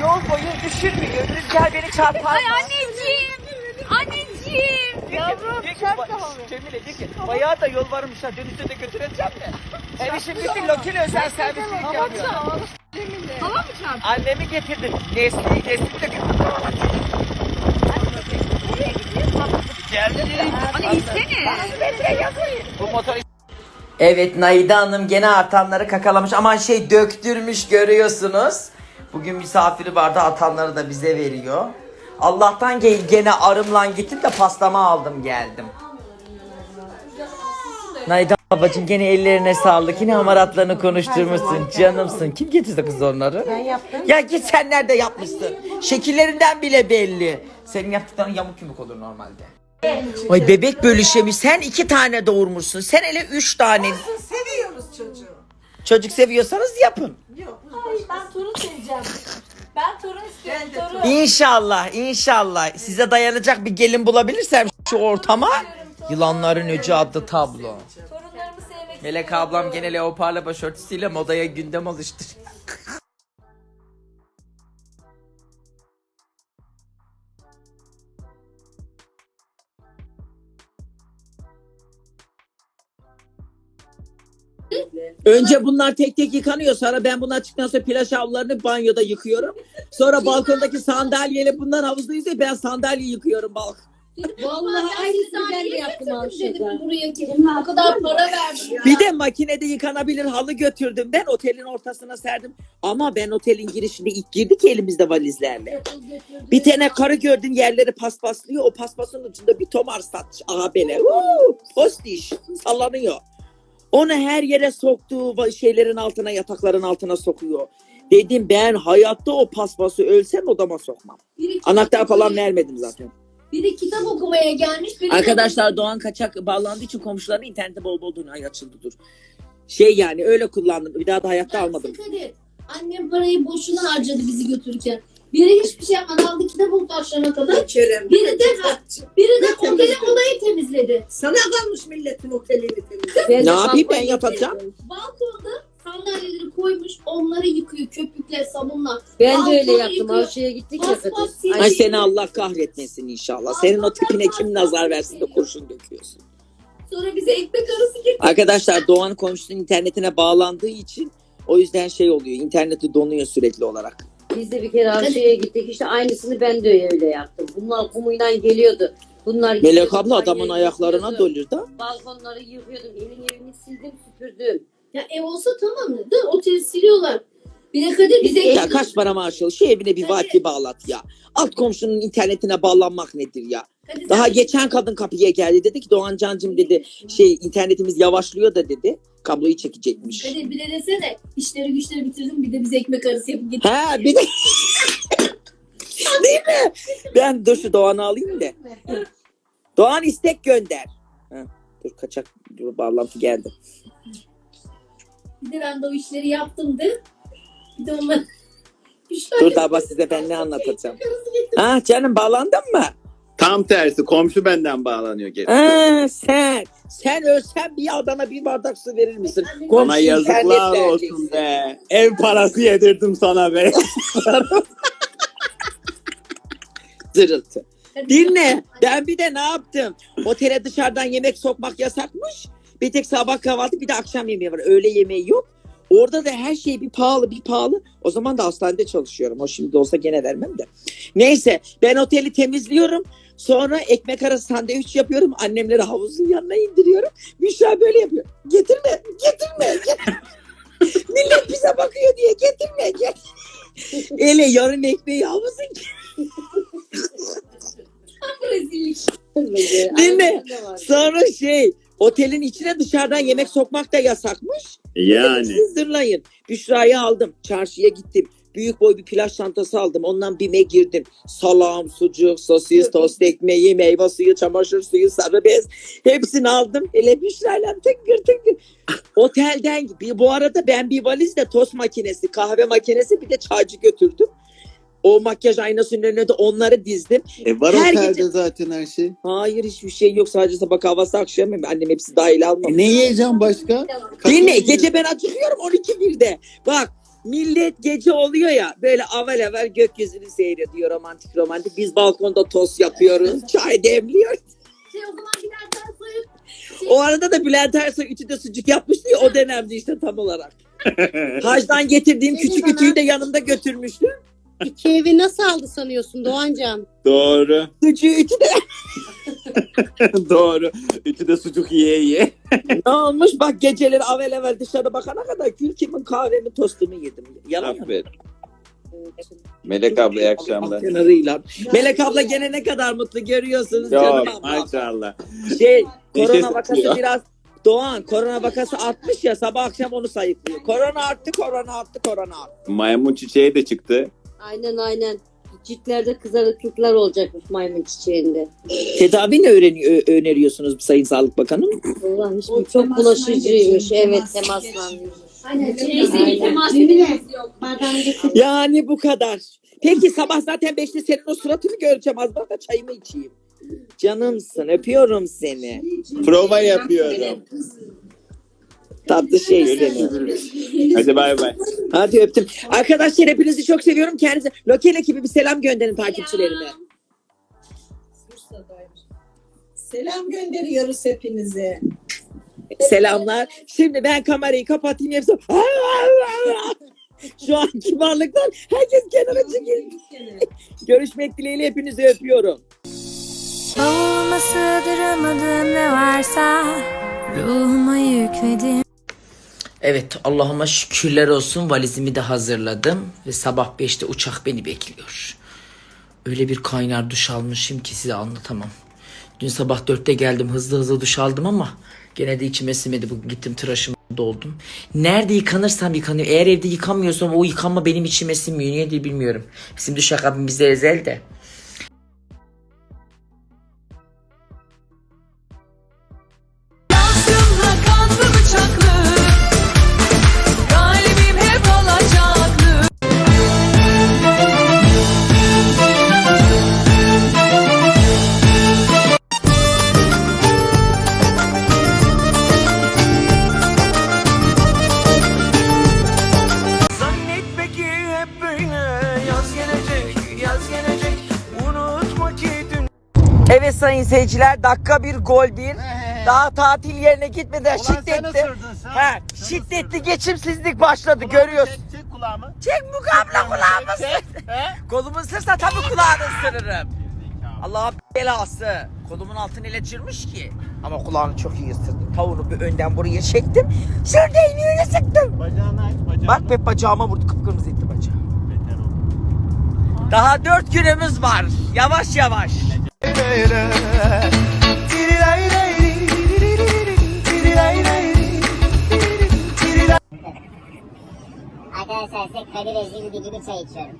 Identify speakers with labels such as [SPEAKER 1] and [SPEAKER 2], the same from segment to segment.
[SPEAKER 1] Yol boyu düşürmüyor. Rüzgar beni çarpar.
[SPEAKER 2] Ay anneciğim. Anneciğim. Yavrum da havaya.
[SPEAKER 1] Cemile de ki bayağı da yol varmış ha dönüşte de götüreceğim de. Evi şimdi bir lokil özel servis geliyor.
[SPEAKER 2] çarp. Hava mı çarp?
[SPEAKER 1] Annemi getirdim. Nesli'yi Nesli'yi de. Geldim.
[SPEAKER 2] Hani insene.
[SPEAKER 1] Bu motor Evet Naide Hanım gene artanları kakalamış ama şey döktürmüş görüyorsunuz. Bugün misafiri vardı atanları da bize veriyor. Allah'tan ge- gene arımla gittim de pastama aldım geldim. Naide babacığım gene ellerine sağlık. Yine hamaratlarını konuşturmuşsun. Canımsın. Kim getirdi kız onları? Ben yaptım. Ya git sen nerede yapmışsın? Şekillerinden bile belli. Senin yaptıkların yamuk yumuk olur normalde. Ay bebek bölüşemi sen iki tane doğurmuşsun. Sen hele üç tane.
[SPEAKER 3] Seviyoruz çocuğu.
[SPEAKER 1] Çocuk seviyorsanız yapın.
[SPEAKER 3] Yok.
[SPEAKER 2] Hayır ben torun seveceğim. Ben torun istiyorum.
[SPEAKER 3] Ben de
[SPEAKER 2] torun.
[SPEAKER 1] İnşallah inşallah size dayanacak bir gelin bulabilirsem şu ortama. Yılanların öcü adlı tablo.
[SPEAKER 2] Torunlarımı sevmek
[SPEAKER 1] Melek ablam gene leoparla başörtüsüyle modaya gündem oluşturuyor. Önce bunlar tek tek yıkanıyor. Sonra ben bunlar çıktıktan sonra plaj havlularını banyoda yıkıyorum. Sonra balkondaki sandalyeyle bunlar havuzda yüzüyor. Ben sandalye yıkıyorum balkon.
[SPEAKER 4] Vallahi aynısını ben de yaptım Avşa'da. Buraya gelin. O kadar para verdim.
[SPEAKER 1] Bir de makinede yıkanabilir halı götürdüm. Ben otelin ortasına serdim. Ama ben otelin girişinde ilk girdik elimizde valizlerle. Bir tane karı gördüm yerleri paspaslıyor. O paspasın ucunda bir tomar satmış. Aha böyle. Uuu, postiş. Sallanıyor. Onu her yere soktuğu şeylerin altına, yatakların altına sokuyor. Dedim ben hayatta o paspası ölsem odama sokmam.
[SPEAKER 4] Biri,
[SPEAKER 1] Anahtar falan vermedim zaten.
[SPEAKER 4] biri kitap okumaya gelmiş. Biri
[SPEAKER 1] Arkadaşlar Doğan kaçak bağlandığı için komşuların internette bol bol dünyayı açıldı dur. Şey yani öyle kullandım. Bir daha da hayatta almadım.
[SPEAKER 4] Annem parayı boşuna harcadı bizi götürürken. Biri hiçbir şey yapmadı. Aldı kitap okudu akşama kadar. Biri de, biri de otelin olayı temizledi.
[SPEAKER 3] Sana kalmış milletin otelini temizle.
[SPEAKER 1] Ne yapayım ben yapacağım?
[SPEAKER 4] Balkonda sandalyeleri koymuş. Onları yıkıyor. Köpükle, sabunla.
[SPEAKER 5] Ben de öyle
[SPEAKER 4] Balkonu
[SPEAKER 5] yaptım.
[SPEAKER 4] yıkıyor.
[SPEAKER 5] Avşa'ya gittik ya
[SPEAKER 4] siliyor.
[SPEAKER 1] Ay seni Allah kahretmesin inşallah. Senin o tipine kim nazar versin de kurşun döküyorsun.
[SPEAKER 4] Sonra bize ekmek arası getirdi.
[SPEAKER 1] Arkadaşlar Doğan komşunun internetine bağlandığı için o yüzden şey oluyor. interneti donuyor sürekli olarak.
[SPEAKER 5] Biz de bir kere Avşa'ya gittik. İşte aynısını ben de öyle yaptım. Bunlar kumuyla geliyordu. Bunlar
[SPEAKER 1] Melek abla adamın ayaklarına dolur da.
[SPEAKER 5] Balkonları yıkıyordum. Evin evini sildim süpürdüm.
[SPEAKER 4] Ya ev olsa tamam da oteli siliyorlar. Bir de Kadir bize
[SPEAKER 1] Ya kaç para maaş alıyor? Şu evine bir vaki bağlat ya. Alt komşunun internetine bağlanmak nedir ya?
[SPEAKER 4] Kadir
[SPEAKER 1] Daha
[SPEAKER 4] sen-
[SPEAKER 1] geçen kadın kapıya geldi dedi ki Doğan Cancım dedi şey internetimiz yavaşlıyor da dedi. Kabloyu çekecekmiş.
[SPEAKER 4] Kadir bir de desene işleri güçleri bitirdim bir de bize ekmek arası yapıp getir.
[SPEAKER 1] Ha bir de Değil mi? Ben dur şu Doğan'ı alayım da. Doğan istek gönder. Ha, dur kaçak dur, bağlantı geldi.
[SPEAKER 4] Bir de ben de o işleri yaptım de. Bir de onlar...
[SPEAKER 1] Dur da bak size ben ne anlatacağım. Ha canım bağlandın mı?
[SPEAKER 6] Tam tersi komşu benden bağlanıyor geri.
[SPEAKER 1] Ha, sen sen ölsen bir adama bir bardak su verir misin?
[SPEAKER 6] Bana
[SPEAKER 1] Komşu
[SPEAKER 6] yazıklar
[SPEAKER 1] internet
[SPEAKER 6] olsun
[SPEAKER 1] vereceksin.
[SPEAKER 6] be. Ev parası yedirdim sana be.
[SPEAKER 1] Zırıltı. Dinle. Ben bir de ne yaptım? Otele dışarıdan yemek sokmak yasakmış. Bir tek sabah kahvaltı bir de akşam yemeği var. Öğle yemeği yok. Orada da her şey bir pahalı bir pahalı. O zaman da hastanede çalışıyorum. O şimdi olsa gene vermem de. Neyse ben oteli temizliyorum. Sonra ekmek arası sandviç yapıyorum. Annemleri havuzun yanına indiriyorum. Büşra böyle yapıyor. Getirme, getirme, getirme. Millet bize bakıyor diye getirme, getirme. Ele yarın ekmeği havuzun
[SPEAKER 4] Rezillik.
[SPEAKER 1] Değil mi? Sonra şey otelin içine dışarıdan yemek sokmak da yasakmış.
[SPEAKER 6] yani.
[SPEAKER 1] Siz zırlayın. Büşra'yı aldım. Çarşıya gittim. Büyük boy bir plaj çantası aldım. Ondan BİM'e girdim. Salam, sucuk, sosis, tost ekmeği, meyve suyu, çamaşır suyu, sarı bez. Hepsini aldım. Hele Büşra'yla tıngır tıngır. Otelden bir bu arada ben bir valizle tost makinesi, kahve makinesi bir de çaycı götürdüm. O makyaj aynasının önüne de onları dizdim.
[SPEAKER 6] E var
[SPEAKER 1] Her
[SPEAKER 6] otelde
[SPEAKER 1] gece-
[SPEAKER 6] zaten her şey.
[SPEAKER 1] Hayır hiçbir şey yok. Sadece sabah kahvaltı akşam yemeği. Annem hepsi dahil almamış.
[SPEAKER 6] E ne yiyeceğim başka?
[SPEAKER 1] Dinle gece ben acıkıyorum 12 birde. Bak Millet gece oluyor ya böyle avel avel gökyüzünü seyrediyor romantik romantik. Biz balkonda tost yapıyoruz. Çay demliyoruz.
[SPEAKER 4] Şey o zaman Ersoy'un
[SPEAKER 1] O arada da Bülent Ersoy ütüde sucuk yapmıştı ya o dönemde işte tam olarak. Hacdan getirdiğim küçük ütüyü de yanımda götürmüştüm.
[SPEAKER 7] İki evi nasıl aldı sanıyorsun Doğancan?
[SPEAKER 6] Doğru.
[SPEAKER 1] Sucuğu ütüde
[SPEAKER 6] Doğru. Ütü de sucuk yiye yiye.
[SPEAKER 1] ne olmuş bak geceleri avel avel dışarı bakana kadar kül kimin kahvemi tostumu yedim. Yalan mı?
[SPEAKER 6] Aferin. Melek abla iyi akşamlar.
[SPEAKER 1] Kenarıyla. Melek abla gene ne kadar mutlu görüyorsunuz canım
[SPEAKER 6] Yok
[SPEAKER 1] abla.
[SPEAKER 6] maşallah.
[SPEAKER 1] Şey korona
[SPEAKER 6] Neşesi
[SPEAKER 1] vakası
[SPEAKER 6] tutuyor.
[SPEAKER 1] biraz Doğan korona vakası artmış ya sabah akşam onu sayıklıyor. Korona arttı korona arttı korona arttı.
[SPEAKER 6] Maymun çiçeği de çıktı.
[SPEAKER 5] Aynen aynen. Ciltlerde kızarıklıklar olacakmış maymun çiçeğinde.
[SPEAKER 1] Tedavi ne öğreniyor, öneriyorsunuz Sayın Sağlık Bakanım?
[SPEAKER 5] Allah hiç çok bulaşıcıymış. Evet temasla.
[SPEAKER 4] aynen cinsel
[SPEAKER 5] Aynen.
[SPEAKER 4] temas yok.
[SPEAKER 1] Yani bu kadar. Peki sabah zaten beşte senin o suratını göreceğim az daha da çayımı içeyim. Canımsın öpüyorum seni.
[SPEAKER 6] Prova yapıyorum.
[SPEAKER 1] Tatlı şey seni.
[SPEAKER 6] Hadi bay bay.
[SPEAKER 1] Hadi öptüm. Arkadaşlar hepinizi çok seviyorum. Kendinize lokal ekibi bir selam gönderin takipçilerime.
[SPEAKER 3] Selam gönderiyoruz hepinize.
[SPEAKER 1] Selamlar. Şimdi ben kamerayı kapatayım hepsi. Şu an kibarlıktan herkes kenara çekildi. Görüşmek dileğiyle hepinizi öpüyorum.
[SPEAKER 2] Bavuluma sığdıramadığım ne varsa ruhuma yükledim.
[SPEAKER 8] Evet Allah'ıma şükürler olsun valizimi de hazırladım ve sabah 5'te uçak beni bekliyor. Öyle bir kaynar duş almışım ki size anlatamam. Dün sabah 4'te geldim hızlı hızlı duş aldım ama gene de içime sinmedi. Bugün gittim tıraşımı doldum. Nerede yıkanırsam yıkanıyor. Eğer evde yıkamıyorsam o yıkanma benim içime sinmiyor. Niye diye bilmiyorum. Bizim duş akabim bize özel de.
[SPEAKER 1] Evet sayın seyirciler dakika bir gol bir. Daha tatil yerine gitmeden şiddetli. He, şiddetli geçimsizlik başladı görüyorsun.
[SPEAKER 9] Çek kulağımı.
[SPEAKER 1] Çek bu kablo kulağımı ısır. Kolumu ısırsa tabii kulağını ısırırım. Allah'ın belası. Kolumun altını ile çırmış ki. Ama kulağını çok iyi ısırdım. Tavuğunu bir önden buraya çektim. Şurada iğneyle sıktım.
[SPEAKER 9] Bacağını aç, bacağını.
[SPEAKER 1] Bak be bacağıma vurdu kıpkırmızı etti bacağı.
[SPEAKER 9] Beter ol.
[SPEAKER 1] Daha dört günümüz var. Yavaş yavaş.
[SPEAKER 10] Arkadaşlar size Kadir Ezgili gibi çay içiyorum.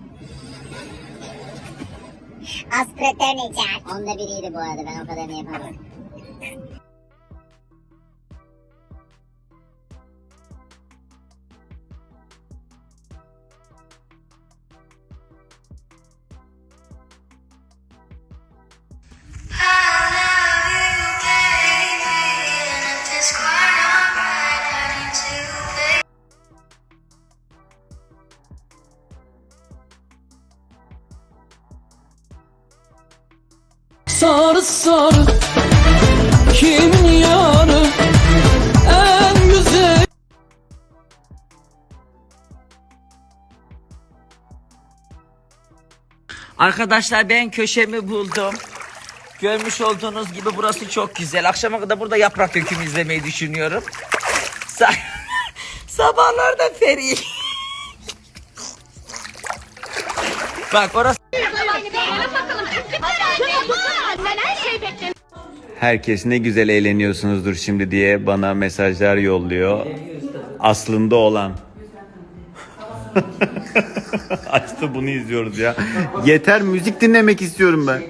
[SPEAKER 10] Aspiratörün içer. Onda biriydi bu arada ben o kadarını yapamadım.
[SPEAKER 2] Sarı sarı Kimin yanı En güzel
[SPEAKER 8] Arkadaşlar ben köşemi buldum. Görmüş olduğunuz gibi burası çok güzel. Akşama kadar burada yaprak dökümü izlemeyi düşünüyorum. Sa Sabahlarda feri. Bak orası
[SPEAKER 6] Herkes ne güzel eğleniyorsunuzdur şimdi diye bana mesajlar yolluyor. Aslında olan. Açtı bunu izliyoruz ya. Yeter müzik dinlemek istiyorum ben.